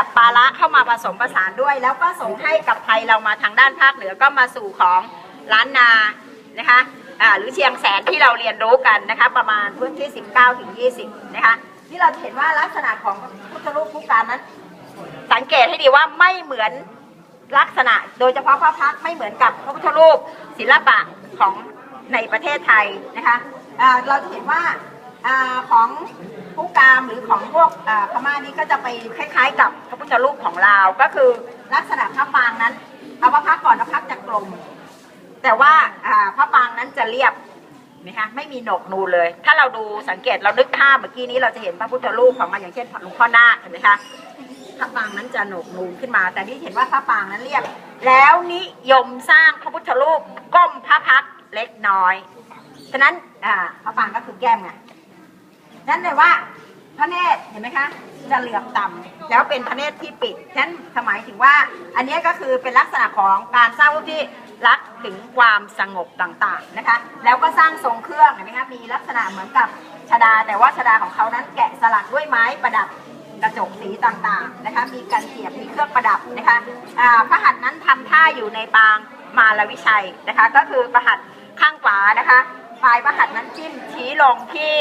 แบบปลาระเข้ามาผสมผสานด้วย แล้วก็ส่งให้กับไทยเรามาทางด้านภาคเหนือก็มาสู่ของล้านนานะคะหรือเชียงแสนที่เราเรียนรู้กันนะคะ ประมาณพื้นที่ 19ถึง20 นะคะนี่เราจะเห็นว่าลักษณะของพุทธรูปผู้การนั้น สังเกตให้ดีว่าไม่เหมือนลักษณะ โดยเฉพาะพระพักไม่เหมือนกับพระพุทธรูปศิลปะของในประเทศไทยนะคะเราจะเห็นว่าอาของ ผู้กามหรือของพวกพม่านี้ก็จะไปคล้ายๆ กับพระพุทธรูปของลาก็คือลักษณะพระปางนั้นเอาพระพักก่อนพระพักจะกลม แต่ว่าพระปางนั้นจะเรียบนะคะไม่มีโหนกนูนเลย ถ้าเราดูสังเกตเรานึกภาพเมื่อกี้นี้เราจะเห็นพระพุทธรูปของมันอย่างเช่นหลวงพ่อนาคเห็นไหมคะพระปางนั้นจะโหนกนูนขึ้นมา แต่ที่เห็นว่าพระปางนั้นเรียบ แล้วนิยมสร้างพระพุทธรูปก้มพระพักเล็กน้อยฉะนั้นพระปางก็คือแก้มไง นั่นเลยว่าพระเนตรเห็นไหมคะจะเหลือบต่ำแล้วเป็นพระเนตรที่ปิดฉะนั้นหมายถึงว่า อันนี้ก็คือเป็นลักษณะของการสร้างรูปที่รักถึงความสงบต่างๆนะคะ แล้วก็สร้างทรงเครื่องเห็นไหมคะมีลักษณะเหมือนกับชดา แต่ว่าชดาของเขานั้นแกะสลักด้วยไม้ประดับกระจกสีต่างๆนะคะมีกันเสียบมีเครื่องประดับนะคะพระหัตถ์นั้นทำท่าอยู่ในปางมาลวิชัยนะคะ ก็คือพระหัตถ์ข้างขวานะคะ ปลายพระหัตถ์นั้นจิ้มชี้ลงที่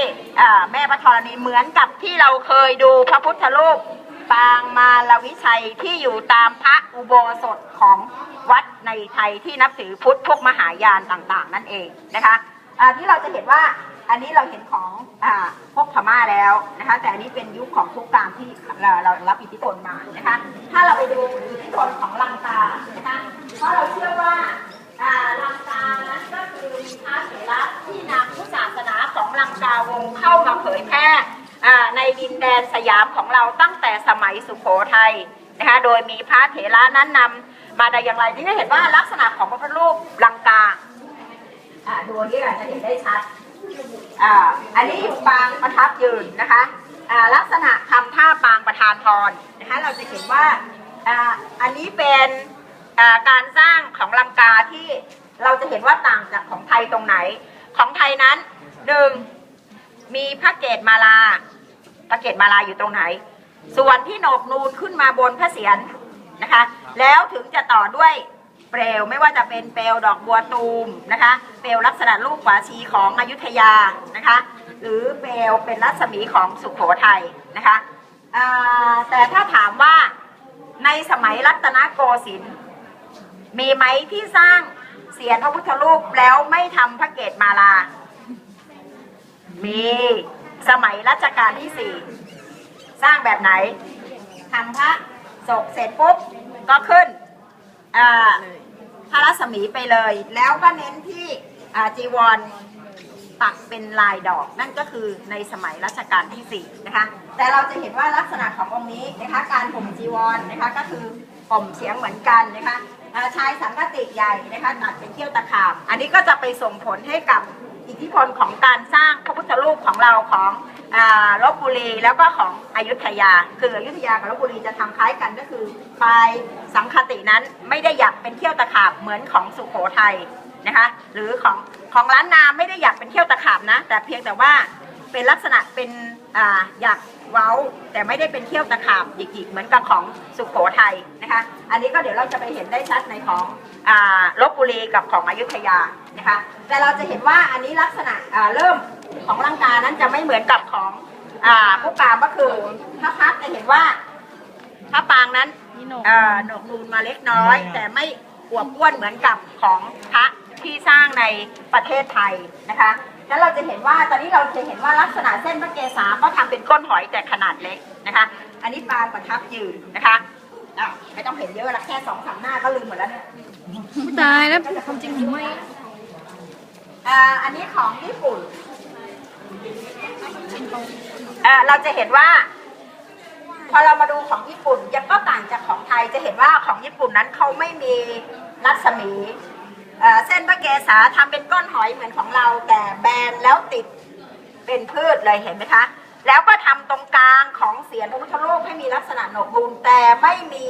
แม่พระธรณีเหมือนกับที่เราเคยดูพระพุทธรูปปางมาลวิชัยที่อยู่ตามพระอุโบสถของวัดในไทยที่นับถือพุทธพวกมหายานต่างๆ นั่นเองนะคะที่เราจะเห็นว่าอันนี้เราเห็นของอพวกพม่าแล้วนะคะ แต่อันนี้เป็นยุคของทุกการที่เราเรารับอิทธิพลมานะคะ ถ้าเราไปดูอิทธิพลของลังกานะคะเพราะเราเชื่อว่า ลังกานั้นก็คือมีพระเถระที่นำพุทธศาสนาของลังกาวงเข้ามาเผยแพร่ในดินแดนสยามของเราตั้งแต่สมัยสุโขทัยนะคะโดยมีพระเถระนั้นนำมาได้อย่างไรที่เห็นว่าลักษณะของพระพุทธรูปลังกาอ่าดูนนี้อาจจะเห็นได้ชัดอ่าอันนี้อยู่ปางประทับยืนนะคะอ่าลักษณะทำท่าปางประธานพรนะคะเราจะเห็นว่าอ่าอันนี้เป็น การสร้างของลังกาที่เราจะเห็นว่าต่างจากของไทยตรงไหน ของไทยนั้นหนึ่งมีพระเกศมาลาพระเกศมาลาอยู่ตรงไหน ส่วนที่โหนกนูนขึ้นมาบนพระเศียรนะคะ แล้วถึงจะต่อด้วยเปลวไม่ว่าจะเป็นเปลวดอกบัวตูมนะคะ เปลวลักษณะลูกขวาชีของอยุธยานะคะ หรือเปลวเป็นรัศมีของสุขโขทัยนะคะแต่ถ้าถามว่าในสมัยรัตนโกสินทร์ มีไหมที่สร้างเสียรพระพุทธรูปแล้วไม่ทำพระเกศมาลา มีสมัยรัชกาลที่สี่สร้างแบบไหนทำพระศกเสร็จปุ๊บก็ขึ้นพระรัศมีไปเลย แล้วก็เน้นที่จีวรปักเป็นลายดอกนั่นก็คือในสมัยรัชกาลที่สี่นะคะ แต่เราจะเห็นว่าลักษณะขององค์นี้นะคะการห่มจีวรนะคะก็คือห่มเฉียงเหมือนกันนะคะ ชายสังกติใหญ่นะคะตัดเป็นเที่ยวตะขาบ อันนี้ก็จะไปส่งผลให้กับอิทธิพลของการสร้างพระพุทธรูปของเราของลบบุรีแล้วก็ของอยุธยา คืออยุธยากับลบบุรีจะทำคล้ายกันก็คือปลายสังคตินั้นไม่ได้อยากเป็นเขี้ยวตะขาบเหมือนของสุโขทัยนะคะ หรือของของล้านนาไม่ได้อยากเป็นเขี้ยวตะขาบนะ แต่เพียงแต่ว่า เป็นลักษณะเป็นอ่าอยากเว้า แต่ไม่ได้เป็นเขี้ยวตะขาบหยิกๆเหมือนกับของสุโขทัยนะคะ อันนี้ก็เดี๋ยวเราจะไปเห็นได้ชัดในของอ่าลบบุรีกับของอยุธยานะคะ แต่เราจะเห็นว่าอันนี้ลักษณะอ่าเริ่มของร่างกายนั้นจะไม่เหมือนกับของอ่าผู้กามก็คือถ้าพักจะเห็นว่าพระปางนั้นอ่าหนกนูนมาเล็กน้อย แต่ไม่อวบอ้วนเหมือนกับของพระที่สร้างในประเทศไทยนะคะ แล้วเราจะเห็นว่าตอนนี้เราจะเห็นว่าลักษณะเส้นพระเกศาก็ทำเป็นก้นหอยแต่ขนาดเล็กนะคะ อันนี้ปางประทับยืนนะคะอะไม่ต้องเห็นเยอะละแค่สองสามหน้าก็ลืมหมดแล้วเนี่ยอุ๊ยตายแล้วความจริงหรือไม่อ่าอันนี้ของญี่ปุ่นเอ่อเราจะเห็นว่า พอเรามาดูของญี่ปุ่นยังก็ต่างจากของไทยจะเห็นว่าของญี่ปุ่นนั้นเขาไม่มีรัศมี เอ่อเส้นพระเกศาทำเป็นก้อนหอยเหมือนของเราแต่แบนแล้วติดเป็นพืชเลยเห็นไหมคะ แล้วก็ทำตรงกลางของเสียนพระพุทธรูปให้มีลักษณะหนกนูนแต่ไม่มี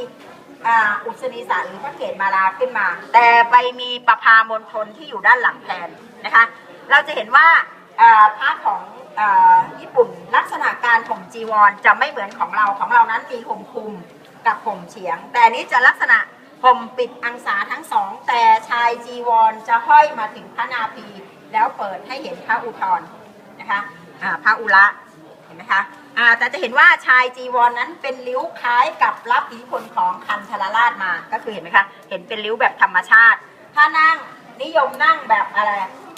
อ่าอุศนีสารหรือพระเกศมาลาขึ้นมา แต่ไปมีประพามณฑลที่อยู่ด้านหลังแทนนะคะ เราจะเห็นว่าอ่าพระของอญี่ปุ่นลักษณะการห่มจีวรจะไม่เหมือนของเราของเรานั้นมีห่มคลุมกับห่มเฉียง แต่อันนี้จะลักษณะ ห่มปิดอังสาทั้งสอง แต่ชายจีวรจะห้อยมาถึงพระนาภีแล้วเปิดให้เห็นพระอุทธรนะคะอ่าพระอุระเห็นไหมคะแต่จะเห็นว่าชายจีวรนนั้นเป็นริ้วคล้ายกับรับอิทธิพลของคันธรราชมา ก็คือเห็นไหมคะ เห็นเป็นริ้วแบบธรรมชาติ ถ้านั่งนิยมนั่งแบบอะไร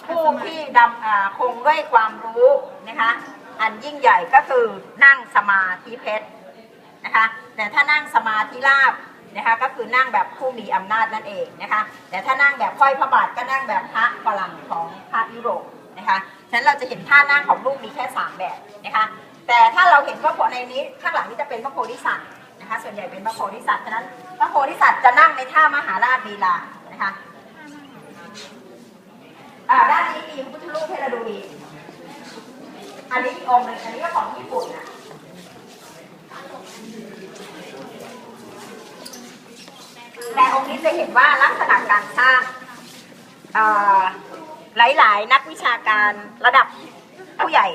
ผู้ที่ดำคงด้วยความรู้นะคะ อันยิ่งใหญ่ก็คือนั่งสมาธิเพชรนะคะ แต่ถ้านั่งสมาธิราบ นะคะก็คือนั่งแบบผู้มีอำนาจนั่นเองนะคะแต่ถ้านั่งแบบห้อยพระบาทก็นั่งแบบพระฝรั่งของพระยุโรปนะคะฉะนั้นเราจะเห็นท่านั่งของลูกมีแค่สามแบบนะคะแต่ถ้าเราเห็นว่าในนี้ข้างหลังนี้จะเป็นพระโพธิสัตว์นะคะส่วนใหญ่เป็นพระโพธิสัตว์ฉะนั้นพระโพธิสัตว์จะนั่งในท่ามหาราชลีลานะคะอ่าด้านนี้มีพุทธรูปให้เราดูอีกอันนี้อีกองค์หนึ่งอันนี้ก็ของญี่ปุ่นนะ แต่องค์นี้จะเห็นว่าลักษณะการสร้างหลายๆ นักวิชาการระดับผู้ใหญ่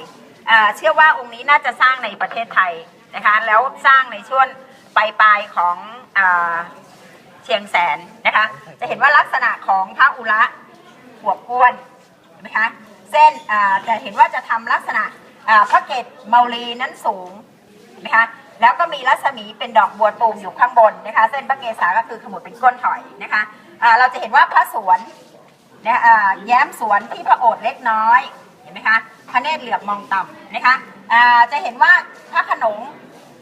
เชื่อว่าองค์นี้น่าจะสร้างในประเทศไทยนะคะแล้วสร้างในช่วงปลายๆของเออเชียงแสนนะคะจะเห็นว่าลักษณะของพระอุระขวบอ้วนนไหมคะเส้นอ่าจะเห็นว่าจะทำลักษณะพระเกตเมาลีนั้นสูงนไหมคะ แล้วก็มีรัศมีเป็นดอกบัวตูมอยู่ข้างบนนะคะ เส้นพระเกศาก็คือขมวดเป็นก้นถอยนะคะอ่าเราจะเห็นว่าพระสวนเนี่ยแย้มสวนที่พระโอษฐ์เล็กน้อยเห็นไหมคะพระเนตรเหลือบมองต่ำนะคะอ่าจะเห็นว่าพระขนง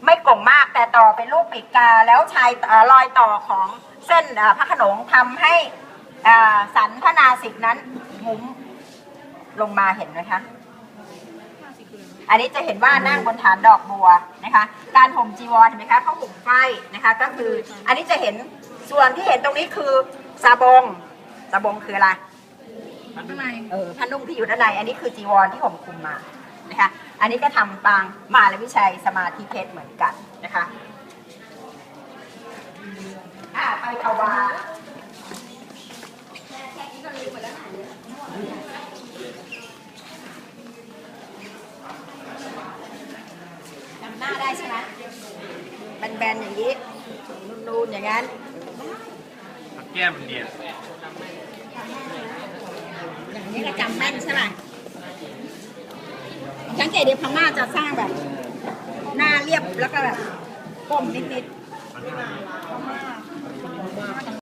ไม่กลมมากแต่ต่อเป็นรูปปีกกาแล้วชายอรอยต่อของเส้นพระขนงทำให้สันพระนาสิกนั้นงุ้มลงมาเห็นไหมคะ อันนี้จะเห็นว่านั่งบนฐานดอกบัวนะคะ การห่มจีวรเห็นไหมคะเขาห่มไฟนะคะ ก็คือ อันนี้จะเห็นส่วนที่เห็นตรงนี้คือสาบงสาบงคืออะไรข้างในเออผ้านุ่งที่อยู่ด้านใน อันนี้คือจีวรที่ห่มคลุมมานะคะ อันนี้ก็ทำปางมาและวิชัยสมาธิเพชรเหมือนกันนะคะอ่าไปขาวา จำหน้าได้ใช่ไหมแบนๆอย่างนี้ นูนๆอย่างนั้น แก้มเดียอย่างนี้ก็จำแม่นใช่ไหมสังเกตดีพม่าจะสร้างแบบ หน้าเรียบแล้วก็แบบก้มนิดๆ